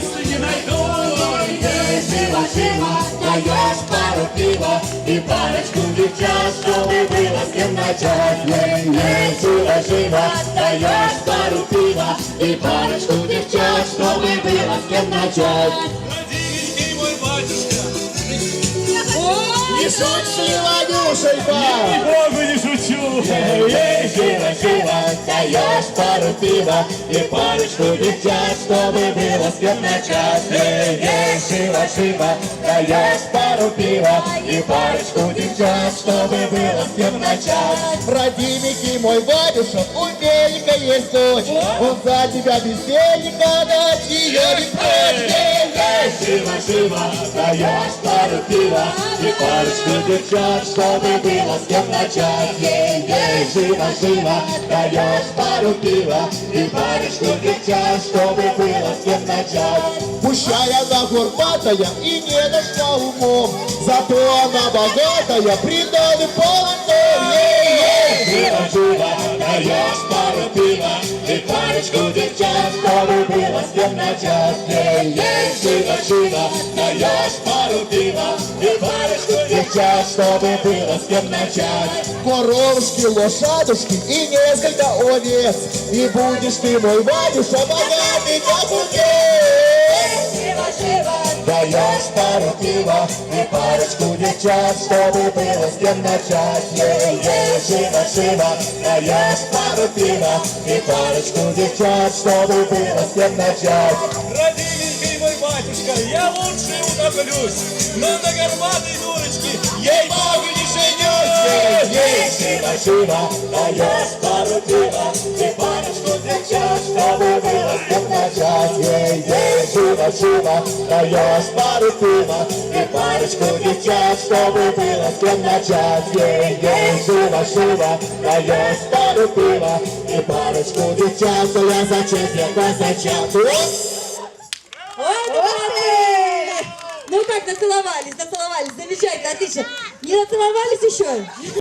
если не найду. Ей живо-живо даешь пару пива и парочку девчат, чтобы было с кем начать. Ей, ей живо-живо даешь пару пива и парочку девчат, чтобы было с кем начать. Не шути, Ванюшенька! Богу не шучу. Ей, живо, живо, даешь пару пива И парочку девчат, чтобы было с кем начать Ей, ей, живо, живо, даешь пару пива И парочку девчат, чтобы было с кем начать Родименький мой Ванюша, у Мельника есть дочь. Он за тебя бездельника, дать ее не прочь. Ей, ей, живо, живо, даешь пару пива. И парочку девчат, чтобы было с кем начать. Ей, ей, живо, живо, даешь пару пива. И парочку девчат, чтобы было с кем начать. Пущай она горбатая и не дошла умом, Зато она богатая, придан и полон дом. Ей-ей! Живо, пару пива И парочку девчат, чтобы было с кем начать Ей, ей, живо, живо, даешь пару пива И парочку девчат, чтобы было с кем начать Коровушки, лошадушки и несколько овец. И будешь ты, мой Ванюша, богатый как купец. Живо, живо, даешь пару пива И парочку девчат, чтобы было с кем начать Ей, ей, живо, живо, даешь пару пива И парочку девчат, чтобы было с кем начать Родименький мой батюшка, я лучше утоплюсь. Но на горбатой дурочке, ей-богу, не Ей, женюсь. ей, живо, живо, даешь пару пива И даешь пару пива И парочку девчат, чтобы было с кем начать Ей, ей, живо, даешь пару пива И парочку девчат, что я зачем я ну молодцы! Ну как, нацеловались, нацеловались, замечательно, отлично. Не нацеловались еще?